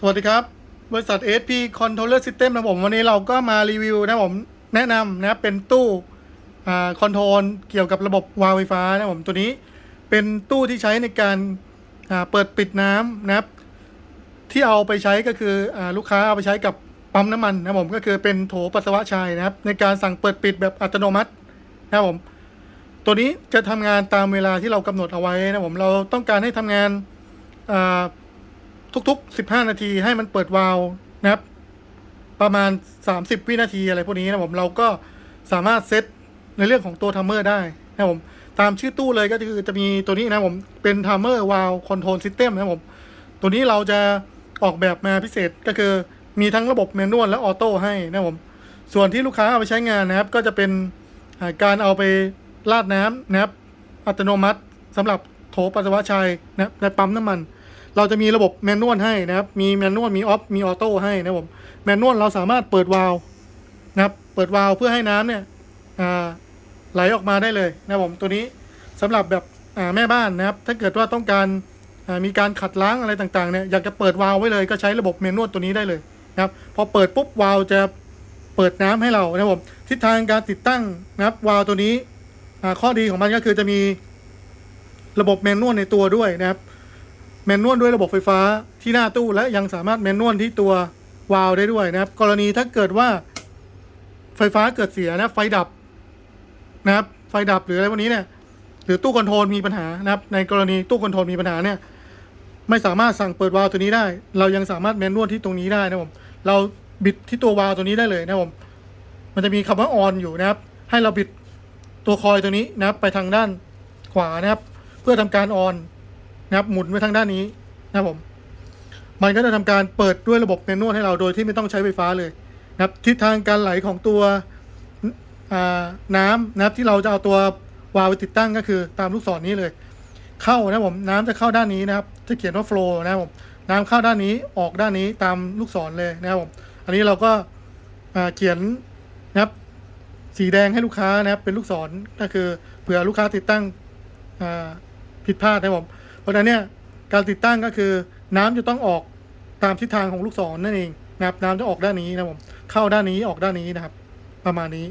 สวัสดีครับ บริษัท SP Controller System นะผมวันนี้เราก็มารีวิวนะผมแนะนำนะเป็นตู้คอนโทรลเกี่ยวกับระบบวาล์วไฟฟ้านะผมตัวนี้เป็นตู้ที่ใช้ในการเปิดปิดน้ำนะครับ ที่เอาไปใช้ก็คืออลูกค้าเอาไปใช้กับปั๊มน้ำมันนะผมก็คือเป็นโถปัสสาวะชายนะครับ ในการสั่งเปิดปิดแบบอัตโนมัตินะผมตัวนี้จะทำงานตามเวลาที่เรากำหนดเอาไว้นะผมเราต้องการให้ทำงานอ่า ทุก ๆ 15 นาทีให้มันเปิดวาล์วนะครับ ประมาณ 30 วินาทีอะไรพวกนี้นะผมเราก็สามารถเซตในเรื่องของตัวทัมเมอร์ได้นะผมตามชื่อตู้เลยก็คือจะมีตัวนี้นะผมเป็นทัมเมอร์วาล์วคอนโทรลซิสเต็มนะผมตัวนี้เราจะออกแบบมาพิเศษก็คือมีทั้งระบบแมนนวลและออโต้ให้นะผมส่วนที่ลูกค้าเอาไปใช้งานนะครับ ก็จะเป็นการเอาไปราดน้ำนะครับ อัตโนมัติสำหรับโถปัสสาวะชายนับในปั๊มน้ำมัน เราจะมีระบบแมนนวลให้นะครับ มีแมนนวลมีออฟมีออโต้ให้นะครับผมแมนนวลเราสามารถเปิดวาล์วนะครับ เปิดวาล์วเพื่อให้น้ำเนี่ยไหลออกมาได้เลยนะครับผมตัวนี้สำหรับแบบแม่บ้านนะครับ ถ้าเกิดว่าต้องการมีการขัดล้างอะไรต่างๆเนี่ยอยากจะเปิดวาล์วไว้เลยก็ใช้ระบบแมนนวลตัวนี้ได้เลยนะครับ พอเปิดปุ๊บวาล์วจะเปิดน้ำให้เรานะครับผมทิศทางการติดตั้งนะครับวาล์วตัวนี้ข้อดีของมันก็คือจะมีระบบแมนนวลในตัวด้วยนะครับ แมนนวลด้วยระบบไฟฟ้าที่หน้าตู้และยังสามารถแมนนวลที่ตัววาล์วได้ด้วยนะครับ กรณีถ้าเกิดว่าไฟฟ้าเกิดเสียนะไฟดับนะครับ ไฟดับหรืออะไรพวกนี้เนี่ย หรือตู้คอนโทรลมีปัญหานะครับ ในกรณีตู้คอนโทรลมีปัญหาเนี่ย ไม่สามารถสั่งเปิดวาล์วตัวนี้ได้ เรายังสามารถแมนนวลที่ตรงนี้ได้นะครับผมเราบิดที่ตัววาล์วตัวนี้ได้เลยนะครับผมมันจะมีคำว่าออนอยู่นะครับ ให้เราบิดตัวคอยตัวนี้นะครับ ไปทางด้านขวานะครับ เพื่อทำการออน นะครับหมุนไปทางด้านนี้นะครับผม มันก็จะทำการเปิดด้วยระบบแมนนวลให้เราโดยที่ไม่ต้องใช้ไฟฟ้าเลยนะครับทิศทางการไหลของตัวน้ำนะครับที่เราจะเอาตัววาล์วไปติดตั้งก็คือตามลูกศรนี้เลย เข้านะครับผมน้ำจะเข้าด้านนี้นะครับจะเขียนว่า flow นะครับผมน้ำเข้าด้านนี้ออกด้านนี้ตามลูกศรเลยนะครับผมอันนี้เราก็าเขียนนะครับสีแดงให้ลูกค้านะครับเป็นลูกศรก็คือเผื่อลูกค้าติดตั้งผิดพลาดนะครับผม ราะฉะนั้นเนี่ยการติดตั้งก็คือน้ำจะต้องออกตามทิศทางของลูกศรนั่นเองนะครับน้ำจะออกด้านนี้นะครับผมเข้าด้านนี้ออกด้านนี้นะครับ ประมาณนี้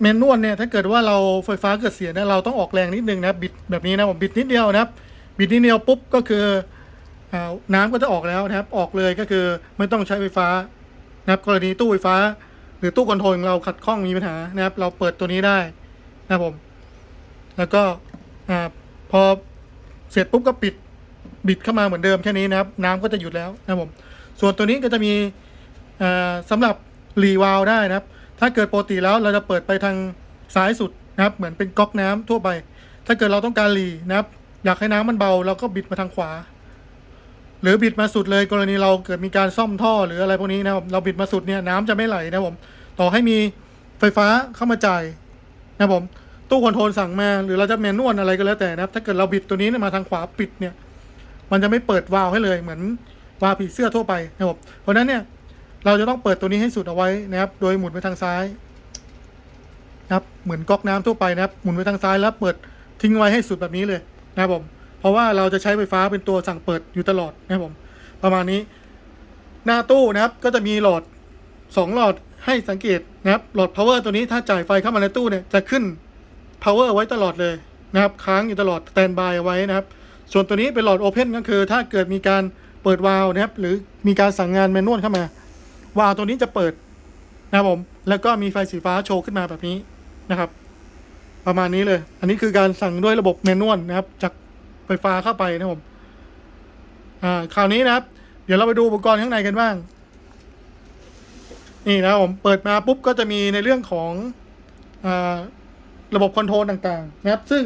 เมนนวลเนี่ยถ้าเกิดว่าเราไฟฟ้าเกิดเสียเนี่ยเราต้องออกแรงนิดนึงนะบิดแบบนี้นะผมบิดนิดเดียวนะครับ บิดนิดเดียวปุ๊บก็คืออน้ำก็จะออกแล้วนะครับออกเลยก็คือไม่ต้องใช้ไฟฟ้านะครับกรณีตู้ไฟฟ้า หรือตู้คอนโทรลของเราขัดข้องมีปัญหานะครับ เราเปิดตัวนี้ได้ นะครับผม แล้วก็อ่าพอเสร็จปุ๊บก็ปิดบิดเข้ามาเหมือนเดิมแค่นี้นะครับ น้ำก็จะหยุดแล้วนะครับผม ส่วนตัวนี้ก็จะมีอ่าสำหรับรีวาลได้นะครับ ถ้าเกิดปกติแล้วเราจะเปิดไปทางซ้ายสุดนะครับ เหมือนเป็นก๊อกน้ำทั่วไป ถ้าเกิดเราต้องการรีนะครับ อยากให้น้ำมันเบาเราก็บิดมาทางขวา หรือบิดมาสุดเลยกรณีเราเกิดมีการซ่อมท่อหรืออะไรพวกนี้นะครับ เราบิดมาสุดเนี่ยน้ำจะไม่ไหลนะครับผม ต่อให้มีไฟฟ้าเข้ามาจ่าย นะครับผมตู้คอนโทรลสั่งมาหรือเราจะแมนนวลอะไรก็แล้วแต่นะครับ ถ้าเกิดเราบิดตัวนี้มาทางขวาปิดเนี่ย มันจะไม่เปิดวาล์วให้เลยเหมือนวาล์วผีเสื้อทั่วไปนะครับเพราะฉะนั้นเนี่ยเราจะต้องเปิดตัวนี้ให้สุดเอาไว้นะครับ โดยหมุนไปทางซ้ายนะครับเหมือนก๊อกน้ำทั่วไปนะครับ หมุนไปทางซ้ายแล้วเปิดทิ้งไว้ให้สุดแบบนี้เลยนะครับผม เพราะว่าเราจะใช้ไฟฟ้าเป็นตัวสั่งเปิดอยู่ตลอดนะครับผม ประมาณนี้ หน้าตู้นะครับก็จะมีหลอดสองหลอด ให้สังเกตนะครับหลอด power ตัวนี้ถ้าจ่ายไฟเข้ามาในตู้เนี่ยจะขึ้น power ไว้ตลอดเลยนะครับค้างอยู่ตลอด stand by เอาไว้นะครับ ส่วนตัวนี้เป็นหลอด open ก็คือ ถ้าเกิดมีการเปิดวาล์วนะครับ หรือมีการสั่งงานแมนนวลเข้ามา วาล์วตัวนี้จะเปิดนะครับผม แล้วก็มีไฟสีฟ้าโชว์ขึ้นมาแบบนี้นะครับ ประมาณนี้เลย อันนี้คือการสั่งด้วยระบบแมนนวลนะครับ จากไฟฟ้าเข้าไปนะครับผมอ่าคราวนี้นะครับ เดี๋ยวเราไปดูอุปกรณ์ข้างในกันบ้าง นี่นะผมเปิดมาปุ๊บก็จะมีในเรื่องของอระบบคอนโทรลต่างๆ นะครับ ซึ่ง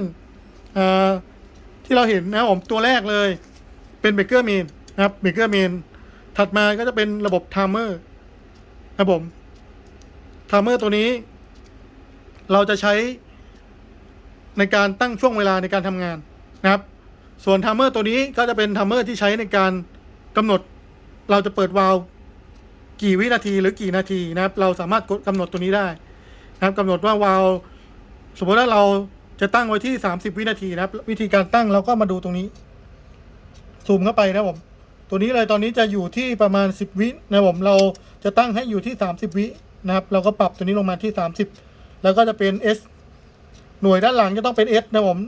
ที่เราเห็นนะผมตัวแรกเลย เป็นเบเกอร์เมนนะครับเบเกอร์เมนถัดมาก็จะเป็นระบบไทม์เมอร์นะครับผมไทม์เมอร์ตัวนี้ เราจะใช้ในการตั้งช่วงเวลาในการทำงานนะครับ ส่วนไทม์เมอร์ตัวนี้ก็จะเป็นไทม์เมอร์ที่ใช้ในการกำหนด เราจะเปิดวาล์ว กี่วินาทีหรือกี่นาทีนะครับ เราสามารถกดกำหนดตัวนี้ได้นะครับกำหนดว่าวาลสมมติว่าเราจะตั้งไว้ที่ 30 วินาทีนะครับ วิธีการตั้งเราก็มาดูตรงนี้ ซูมเข้าไปนะครับผม ตัวนี้เลยตอนนี้จะอยู่ที่ประมาณ 10 วินะครับผมเราจะตั้งให้อยู่ที่ 30 วินะครับ เราก็ปรับตัวนี้ลงมาที่ 30 แล้วก็จะเป็น S หน่วยด้านหลังจะต้องเป็น S นะครับผม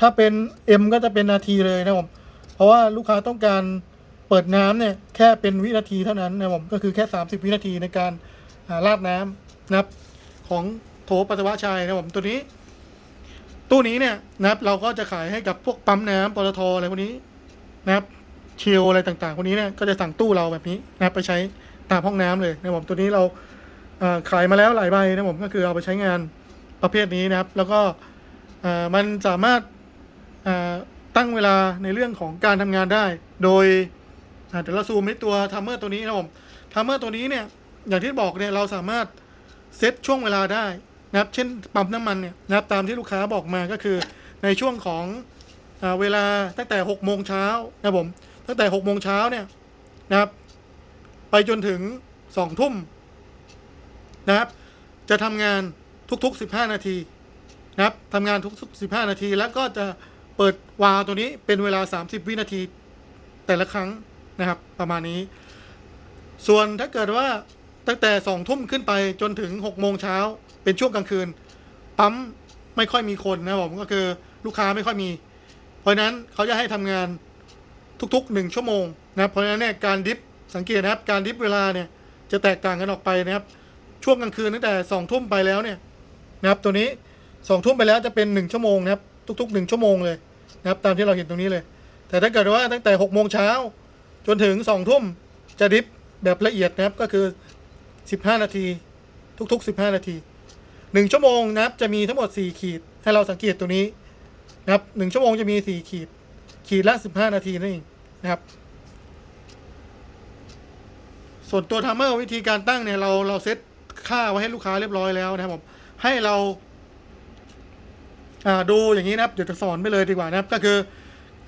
ถ้าเป็น M ก็จะเป็นนาทีเลยนะครับผม เพราะว่าลูกค้าต้องการ เปิดน้ำเนี่ยแค่เป็นวินาทีเท่านั้นนะผมก็คือแค่ 30 วินาทีในการอ่าราดน้ำนะครับ ของโถปัสสาวะชายนะผมตัวนี้ ตู้นี้เนี่ยนะครับ เราก็จะขายให้กับพวกปั๊มน้ำปตทอะไรพวกนี้นะครับเชลอะไรต่างๆพวกนี้เนี่ยก็จะสั่งตู้เราแบบนี้นะครับไปใช้ตามห้องน้ำเลยนะผมตัวนี้เราขายมาแล้วหลายใบนะผมก็คือเอาไปใช้งานประเภทนี้นะครับ แล้วก็มันสามารถตั้งเวลาในเรื่องของการทำงานได้ โดย อ่าเดี๋ยวเราซูมในตัวทัมเมอร์ตัวนี้นะครับผมทัมเมอร์ตัวนี้เนี่ย อย่างที่บอกเนี่ยเราสามารถเซตช่วงเวลาได้นะครับ เช่นปั๊มน้ำมันเนี่ยนะครับตามที่ลูกค้าบอกมาก็คือในช่วงของอเวลาตั้งแต่6โมงเช้านะครับผมตั้งแต่6โมงเช้าเนี่ยนะครับ ไปจนถึง2ทุ่มนะครับ จะทำงานทุกๆ 15 นาทีนะครับทำงานทุกๆ 15 นาที แล้วก็จะเปิดวาล์วตัวนี้เป็นเวลา 30 วินาทีแต่ละครั้ง นะครับ ประมาณนี้ ส่วนถ้าเกิดว่าตั้งแต่สองทุ่มขึ้นไปจนถึงหกโมงเช้าเป็นช่วงกลางคืน ปั๊มไม่ค่อยมีคนนะครับผมก็คือลูกค้าไม่ค่อยมี เพราะนั้นเขาจะให้ทำงานทุกๆหนึ่งชั่วโมงนะครับเพราะนั้นเนี่ยการดิฟสังเกตนะครับการดิฟเวลาเนี่ยจะแตกต่างกันออกไปนะครับ ช่วงกลางคืนตั้งแต่สองทุ่มไปแล้วเนี่ยนะครับตัวนี้สองทุ่มไปแล้วจะเป็นหนึ่งชั่วโมงนะครับ ทุกๆหนึ่งชั่วโมงเลยนะครับตามที่เราเห็นตรงนี้เลย แต่ถ้าเกิดว่าตั้งแต่หกโมงเช้า จนถึงสองทุ่มจะดิฟแบบละเอียดนะครับก็คือ 15 นาที ทุกๆ 15 นาที 1 ชั่วโมงนะครับจะมีทั้งหมด 4 ขีด ให้เราสังเกตตัวนี้นะครับ1ชั่วโมงจะมี 4 ขีด ขีดละ 15 นาทีนั่นเองนะครับ ส่วนตัวทัมเมอร์วิธีการตั้งเนี่ยเราเราเซตค่าไว้ให้ลูกค้าเรียบร้อยแล้วนะครับผมให้เราอ่าดูอย่างนี้นะครับเดี๋ยวจะสอนไปเลยดีกว่านะครับ ก็คือ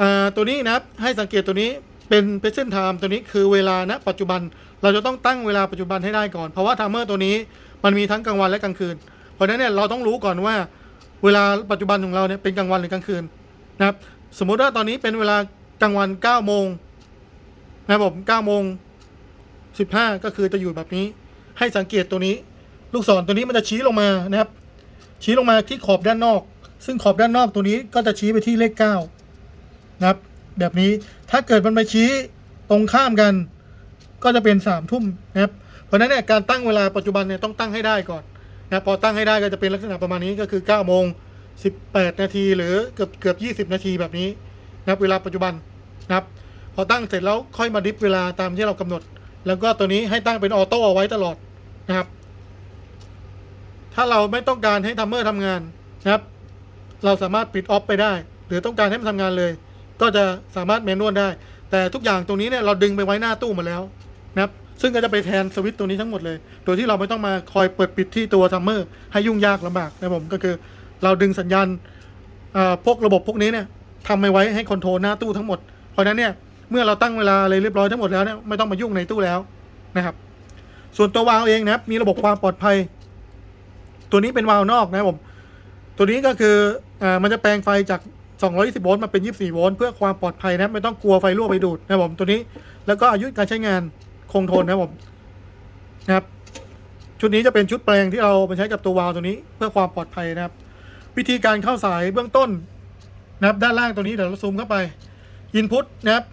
อ่าตัวนี้นะครับให้สังเกตตัวนี้ เป็น present time ตัวนี้คือเวลาณปัจจุบัน เราจะต้องตั้งเวลาปัจจุบันให้ได้ก่อน เพราะว่าทัมเมอร์ตัวนี้มันมีทั้งกลางวันและกลางคืน เพราะฉะนั้นเนี่ยเราต้องรู้ก่อนว่า เวลาปัจจุบันของเราเนี่ยเป็นกลางวันหรือกลางคืนนะครับ สมมุติว่าตอนนี้เป็นเวลากลางวัน9โมงนะครับผม9โมง15 ก็คือจะอยู่แบบนี้ ให้สังเกตตัวนี้ ลูกศรตัวนี้มันจะชี้ลงมานะครับ ชี้ลงมาที่ขอบด้านนอก ซึ่งขอบด้านนอกตัวนี้ก็จะชี้ไปที่เลข9นะครับ แบบนี้ ถ้าเกิดมันไปชี้ตรงข้ามกัน ก็จะเป็นสามทุ่มนะครับ เพราะฉะนั้นเนี่ยการตั้งเวลาปัจจุบันเนี่ยต้องตั้งให้ได้ก่อนนะครับพอตั้งให้ได้ก็จะเป็นลักษณะประมาณนี้ก็คือ9โมง18นาทีหรือเกือบเกือบ20นาทีแบบนี้นะครับเวลาปัจจุบันนะครับ พอตั้งเสร็จแล้วค่อยมาดิฟเวลาตามที่เรากำหนด แล้วก็ตัวนี้ให้ตั้งเป็นออโต้เอาไว้ตลอดนะครับ ถ้าเราไม่ต้องการให้ทัมเมอร์ทำงานนะครับ เราสามารถปิดออฟไปได้ หรือต้องการให้มันทำงานเลย ก็จะสามารถเมนวลได้ แต่ทุกอย่างตรงนี้เนี่ยเราดึงไปไว้หน้าตู้หมดแล้วนะครับซึ่งก็จะไปแทนสวิตช์ตัวนี้ทั้งหมดเลย โดยที่เราไม่ต้องมาคอยเปิดปิดที่ตัวซัมเมอร์ให้ยุ่งยากลำบากนะครับผมก็คือเราดึงสัญญาณอ่อพวกระบบพวกนี้เนี่ยทำไปไว้ให้คอนโทรลหน้าตู้ทั้งหมด เพราะนั้นเนี่ยเมื่อเราตั้งเวลาอะไรเรียบร้อยทั้งหมดแล้วเนี่ยไม่ต้องมายุ่งในตู้แล้วนะครับ ส่วนตัววาล์วเองนะครับมีระบบความปลอดภัย ตัวนี้เป็นวาล์วนอกนะครับผมตัวนี้ก็คืออ่ามันจะแปลงไฟจาก 220 โวลต์มาเป็น 24 โวลต์เพื่อความปลอดภัยนะครับไม่ต้องกลัวไฟรั่วไฟดูดนะครับผมตัวนี้แล้วก็อายุการใช้งานคงทนนะครับผมนะครับ ชุดนี้จะเป็นชุดแปลงที่เราไปใช้กับตัววาล์วตัวนี้ เพื่อความปลอดภัยนะครับ วิธีการเข้าสายเบื้องต้นนะครับด้านล่างตัวนี้เดี๋ยวเราซูมเข้าไปอินพุตนะครับ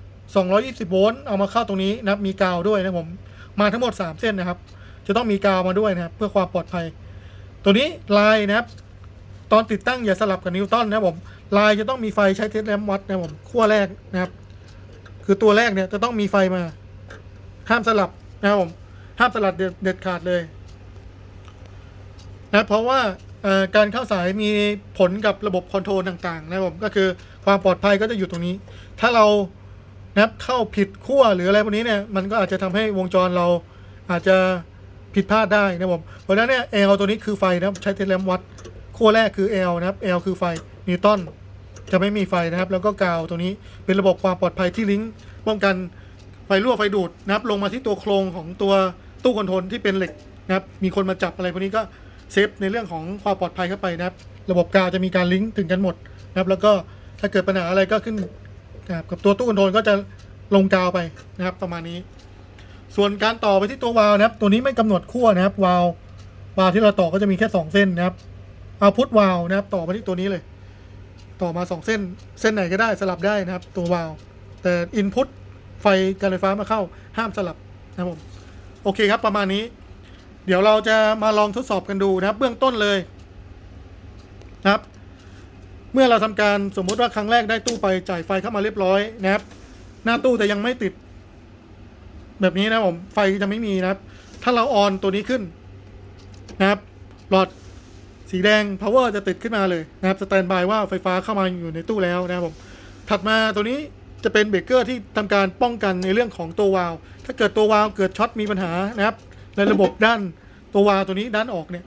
220 โวลต์เอามาเข้าตรงนี้นะครับมีกาวด้วยนะครับผมมาทั้งหมด 3 เส้นนะครับ จะต้องมีกาวมาด้วยนะครับ เพื่อความปลอดภัย ตัวนี้ลายนะครับ ตอนติดตั้งอย่าสลับกับนิวตันนะครับผม ลายจะต้องมีไฟใช้เทสแลมวัดนะครับผมขั้วแรกนะครับ คือตัวแรกเนี่ยจะต้องมีไฟมา ห้ามสลับนะครับผมห้ามสลับเด็ดขาดเลยนะเพราะว่าการเข้าสายมีผลกับระบบคอนโทรลต่างๆนะครับผมก็คือความปลอดภัยก็จะอยู่ตรงนี้ ถ้าเรานะครับเข้าผิดขั้วหรืออะไรพวกนี้เนี่ยมันก็อาจจะทำให้วงจรเราอาจจะผิดพลาดได้นะครับผมเพราะฉะนั้นเนี่ย L ตัวนี้คือไฟนะครับใช้เทสแลมวัด ขั้วแรกคือ L นะครับ L คือไฟนิวตันจะไม่มีไฟนะครับ แล้วก็กาวตัวนี้เป็นระบบความปลอดภัยที่ลิงก์ป้องกันไฟรั่วไฟดูดนะครับ ลงมาที่ตัวโครงของตัวตู้คอนโทรลที่เป็นเหล็กนะครับ มีคนมาจับอะไรพวกนี้ก็เซฟในเรื่องของความปลอดภัยเข้าไปนะครับ ระบบกาวจะมีการลิงก์ถึงกันหมดนะครับ แล้วก็ถ้าเกิดปัญหาอะไรก็ขึ้นนะครับกับตัวตู้คอนโทรลก็จะลงกาวไปนะครับ ประมาณนี้ ส่วนการต่อไปที่ตัววาล์วนะครับ ตัวนี้ไม่กำหนดขั้วนะครับวาล์ววาล์วที่เราต่อก็จะมีแค่สองเส้นนะครับ เอาพุทวาล์วนะครับ ต่อมาที่ตัวนี้เลย ต่อมาสองเส้นเส้นไหนก็ได้สลับได้นะครับ ตัววาล์วแต่อินพุตไฟการไฟฟ้ามาเข้าห้ามสลับนะครับผมโอเคครับ ประมาณนี้ เดี๋ยวเราจะมาลองทดสอบกันดูนะครับ เบื้องต้นเลยนะครับ เมื่อเราทำการสมมุติว่าครั้งแรกได้ตู้ไปจ่ายไฟเข้ามาเรียบร้อยนะครับ หน้าตู้แต่ยังไม่ติด แบบนี้นะผมไฟจะไม่มีนะครับ ถ้าเราออนตัวนี้ขึ้นนะครับหลอด สีแดง power จะติดขึ้นมาเลยนะครับสแตนบายว่าไฟฟ้าเข้ามาอยู่ในตู้แล้วนะครับผมถัดมาตัวนี้จะเป็นเบรกเกอร์ที่ทำการป้องกันในเรื่องของตัววาลถ้าเกิดตัววาลเกิดช็อตมีปัญหานะครับในระบบด้านตัววาลตัวนี้ด้านออกเนี่ย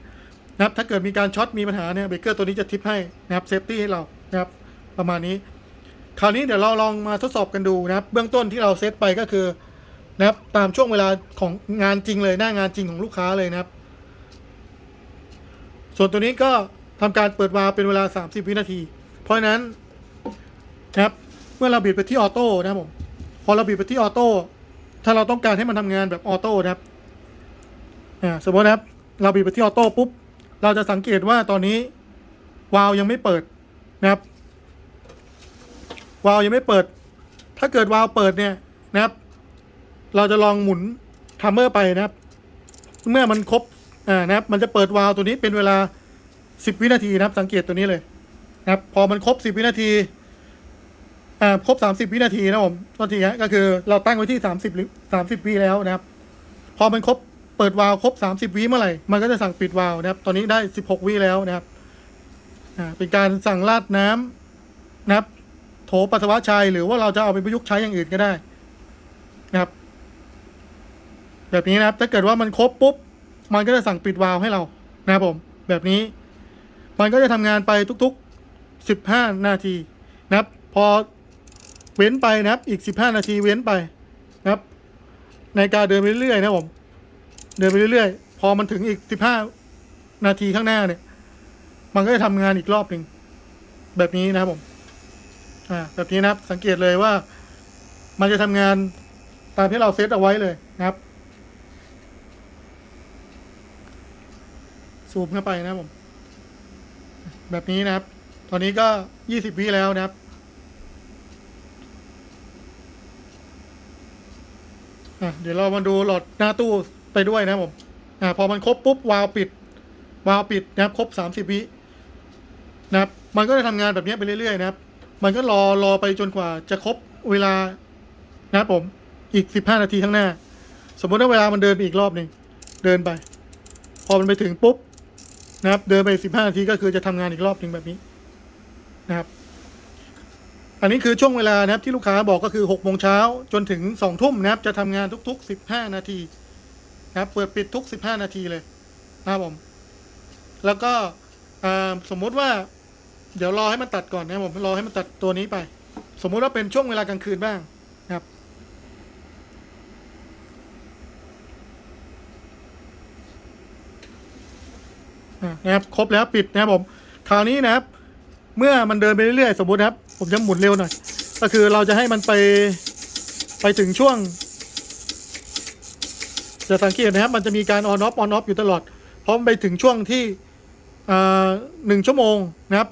นะครับถ้าเกิดมีการช็อตมีปัญหาเนี่ยเบรกเกอร์ตัวนี้จะทิปให้นะครับเซฟตี้ให้เรานะครับประมาณนี้ คราวนี้เดี๋ยวเราลองมาทดสอบกันดูนะครับ เบื้องต้นที่เราเซตไปก็คือนะครับตามช่วงเวลาของงานจริงเลยหน้างานจริงของลูกค้าเลยนะครับ ส่วนตัวนี้ก็ทำการเปิดวาล์วเป็นเวลา 30 วินาที เพราะฉะนั้นนะครับเมื่อเราบิดไปที่ออโต้นะครับผมพอเราบิดไปที่ออโต้ถ้าเราต้องการให้มันทำงานแบบออโต้นะครับอ่าสมมตินะครับ เราบิดไปที่ออโต้ปุ๊บเราจะสังเกตว่าตอนนี้วาล์วยังไม่เปิดนะครับวาล์วยังไม่เปิด ถ้าเกิดวาล์วเปิดเนี่ยนะครับ เราจะลองหมุนทัมเมอร์ไปนะครับ เมื่อมันครบ อ่านะครับ มันจะเปิดวาล์วตัวนี้เป็นเวลา 10 วินาทีนะครับ สังเกตตัวนี้เลยนะครับ พอมันครบ 10 วินาทีอ่าครบ 30 วินาทีนะผมตัวทีฮะก็คือเราตั้งไว้ที่ 30หรือ30 วิแล้วนะครับ พอมันครบเปิดวาล์วครบ 30 วิเมื่อไหร่ มันก็จะสั่งปิดวาล์วนะครับ ตอนนี้ได้ 16 วิแล้วนะครับอ่าเป็นการสั่งราดน้ำนะครับ โถปัสสาวะชายหรือว่าเราจะเอาไปประยุกต์ใช้อย่างอื่นก็ได้นะครับ แบบนี้นะครับ ถ้าเกิดว่ามันครบปุ๊บ มันก็จะสั่งปิดวาล์วให้เรานะครับผม แบบนี้ มันก็จะทำงานไปทุกๆ 15 นาทีนะครับ พอเว้นไปนะครับ อีก 15 นาทีเว้นไปนะครับ ในการเดินไปเรื่อยๆนะครับผม เดินไปเรื่อยๆ พอมันถึงอีก 15 นาทีข้างหน้าเนี่ย มันก็จะทำงานอีกรอบหนึ่งแบบนี้นะครับผม อ่า แบบนี้นะครับ สังเกตเลยว่า มันจะทำงานตามที่เราเซตเอาไว้เลยนะครับ ซูมเข้าไปนะผม แบบนี้นะครับ ตอนนี้ก็ยี่สิบวิแล้วนะครับ เดี๋ยวเรามาดูหลอดหน้าตู้ไปด้วยนะผมอพอมันครบปุ๊บวาล์วปิด วาล์วปิดนะครับ ครบสามสิบวินะครับ มันก็จะทำงานแบบนี้ไปเรื่อยๆนะครับ มันก็รอรอไปจนกว่าจะครบเวลานะครับผมอีกสิบห้านาทีข้างหน้า สมมติว่าเวลามันเดินไปอีกรอบหนึ่งเดินไป พอมันไปถึงปุ๊บ นะครับ เดินไปสิบห้านาทีก็คือจะทำงานอีกรอบหนึ่งแบบนี้นะครับ อันนี้คือช่วงเวลานะครับที่ลูกค้าบอกก็คือหกโมงเช้าจนถึงสองทุ่มนะครับ จะทำงานทุกๆสิบห้านาทีนะครับ เปิดปิดทุกสิบห้านาทีเลยนะครับผม แล้วก็สมมุติว่า เดี๋ยวรอให้มันตัดก่อนนะครับผมรอให้มันตัดตัวนี้ไป สมมุติว่าเป็นช่วงเวลากลางคืนบ้าง นะครับครบแล้วปิดนะครับผมคราวนี้นะครับ เมื่อมันเดินไปเรื่อยๆสมมตินะครับ ผมจะหมุนเร็วหน่อย ก็คือเราจะให้มันไปไปถึงช่วง จะสังเกตนะครับ มันจะมีการออนออฟออนออฟอยู่ตลอดเพราะมันไปถึงช่วงที่หนึ่งชั่วโมงนะครับ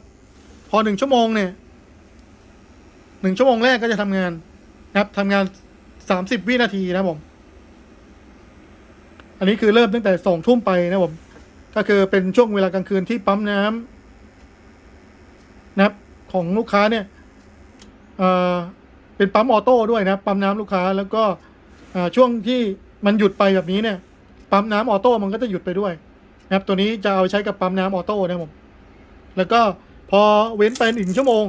พอหนึ่งชั่วโมงเนี่ยหนึ่งชั่วโมงแรกก็จะทำงานนะครับทำงานสามสิบวินาทีนะครับผม อันนี้คือเริ่มตั้งแต่สองทุ่มไปนะครับผม ก็คือเป็นช่วงเวลากลางคืนที่ปั๊มน้ำนะครับของลูกค้าเนี่ยเอ่อเป็นปั๊มออโต้ด้วยนะปั๊มน้ำลูกค้าแล้วก็ช่วงที่มันหยุดไปแบบนี้เนี่ยปั๊มน้ำออโต้มันก็จะหยุดไปด้วยนะครับตัวนี้จะเอาใช้กับปั๊มน้ำออโต้นะผมแล้วก็พอเว้นไปหนึ่งชั่วโมง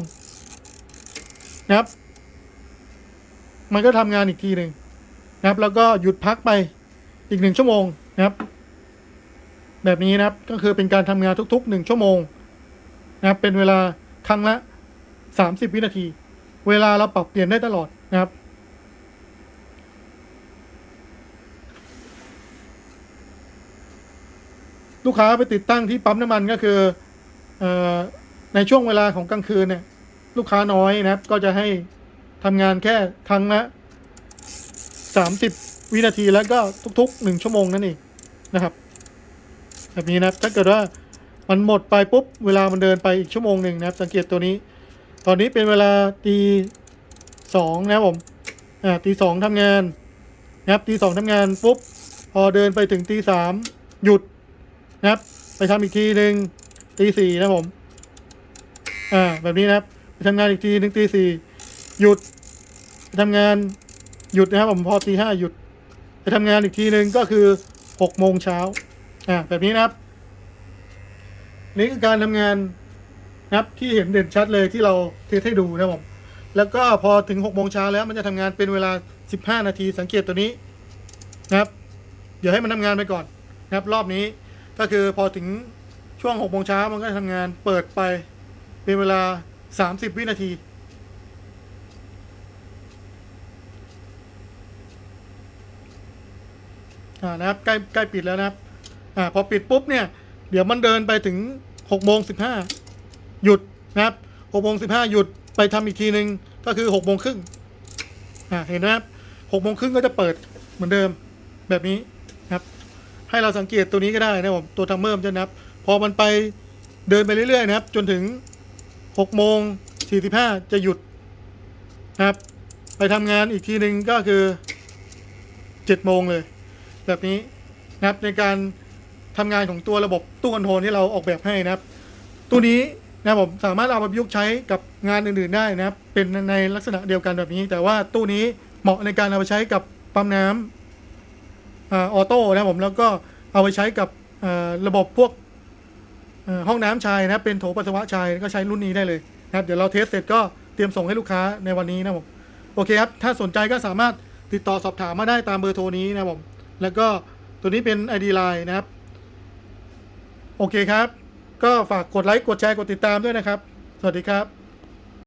นะครับ มันก็ทำงานอีกทีหนึ่งนะครับ แล้วก็หยุดพักไปอีกหนึ่งชั่วโมงนะครับ แบบนี้นะครับ ก็คือเป็นการทำงานทุกๆหนึ่งชั่วโมงนะครับเป็นเวลาครั้งละสามสิบวินาที เวลาเราปรับเปลี่ยนได้ตลอดนะครับ ลูกค้าไปติดตั้งที่ปั๊มน้ำมันก็คือเออในช่วงเวลาของกลางคืนเนี่ย ลูกค้าน้อยนะครับ ก็จะให้ทำงานแค่ครั้งละสามสิบวินาทีแล้วก็ทุกๆหนึ่งชั่วโมงนั่นเองนะครับ แบบนี้นะครับ ถ้าเกิดว่ามันหมดไปปุ๊บ เวลามันเดินไปอีกชั่วโมงหนึ่งนะครับ สังเกตตัวนี้ ตอนนี้เป็นเวลาตีสองนะครับผม อ่าตีสองทำงานนะครับตีสองทำงานปุ๊บ พอเดินไปถึงตีสามหยุดนะครับ ไปทำอีกทีหนึ่งตีสี่นะผม อ่า แบบนี้นะครับ ไปทำงานอีกทีหนึ่งตีสี่หยุดไปทำงานหยุดนะครับผมพอตีห้าหยุด ไปทำงานอีกทีหนึ่งก็คือหกโมงเช้า อ่าแบบนี้นะครับ นี่คือการทำงานนะครับที่เห็นเด่นชัดเลยที่เราเทสให้ดูนะครับผมแล้วก็พอถึงหกโมงเช้าแล้วมันจะทำงานเป็นเวลาสิบห้านาที สังเกตตัวนี้นะครับ เดี๋ยวให้มันทำงานไปก่อนนะครับ รอบนี้ก็คือพอถึงช่วงหกโมงเช้ามันก็จะทำงานเปิดไปเป็นเวลาสามสิบวินาทีอ่านะครับใกล้ใกล้ปิดแล้วนะครับ อ่าพอปิดปุ๊บเนี่ย เดี๋ยวมันเดินไปถึงหกโมงสิบห้าหยุดนะครับหกโมงสิบห้าหยุดไปทำอีกทีหนึ่งก็คือหกโมงครึ่งอ่าเห็นนะครับหกโมงครึ่งก็จะเปิดเหมือนเดิมแบบนี้นะครับ ให้เราสังเกตตัวนี้ก็ได้นะครับผมตัวทัมเมอร์มันจะนับ พอมันไปเดินไปเรื่อยๆนะครับ จนถึงหกโมงสี่สิบห้าจะหยุดนะครับ ไปทำงานอีกทีหนึ่งก็คือเจ็ดโมงเลย แบบนี้นะครับในการ ทำงานของตัวระบบตู้คอนโทรลที่เราออกแบบให้นะครับตู้นี้นะผมสามารถเอามาประยุกต์ใช้กับงานอื่นๆได้นะครับ เป็นในลักษณะเดียวกันแบบนี้ แต่ว่าตู้นี้เหมาะในการเอาไปใช้กับปั๊มน้ำอาออโต้นะผมแล้วก็เอาไปใช้กับระบบพวกห้องน้ำชายนะเป็นโถปัสสาวะชายก็ใช้รุ่นนี้ได้เลยนะครับเดี๋ยวเราเทสเสร็จก็เตรียมส่งให้ลูกค้าในวันนี้นะผมโอเคครับ ถ้าสนใจก็สามารถติดต่อสอบถามมาได้ตามเบอร์โทรนี้นะผมแล้วก็ตัวนี้เป็น ID Line นะครับ โอเคครับ ก็ฝากกดไลค์กดแชร์กดติดตามด้วยนะครับ สวัสดีครับ